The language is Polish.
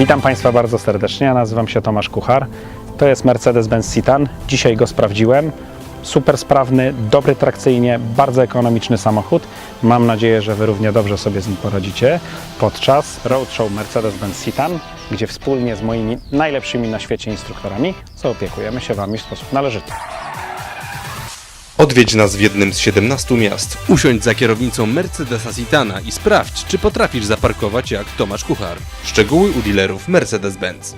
Witam Państwa bardzo serdecznie. Ja nazywam się Tomasz Kuchar. To jest Mercedes-Benz Citan. Dzisiaj go sprawdziłem. Super sprawny, dobry trakcyjnie, bardzo ekonomiczny samochód. Mam nadzieję, że Wy równie dobrze sobie z nim poradzicie podczas roadshow Mercedes-Benz Citan, gdzie wspólnie z moimi najlepszymi na świecie instruktorami zaopiekujemy się Wami w sposób należyty. Odwiedź nas w jednym z 17 miast. Usiądź za kierownicą Mercedesa Citana i sprawdź, czy potrafisz zaparkować jak Tomasz Kuchar. Szczegóły u dealerów Mercedes-Benz.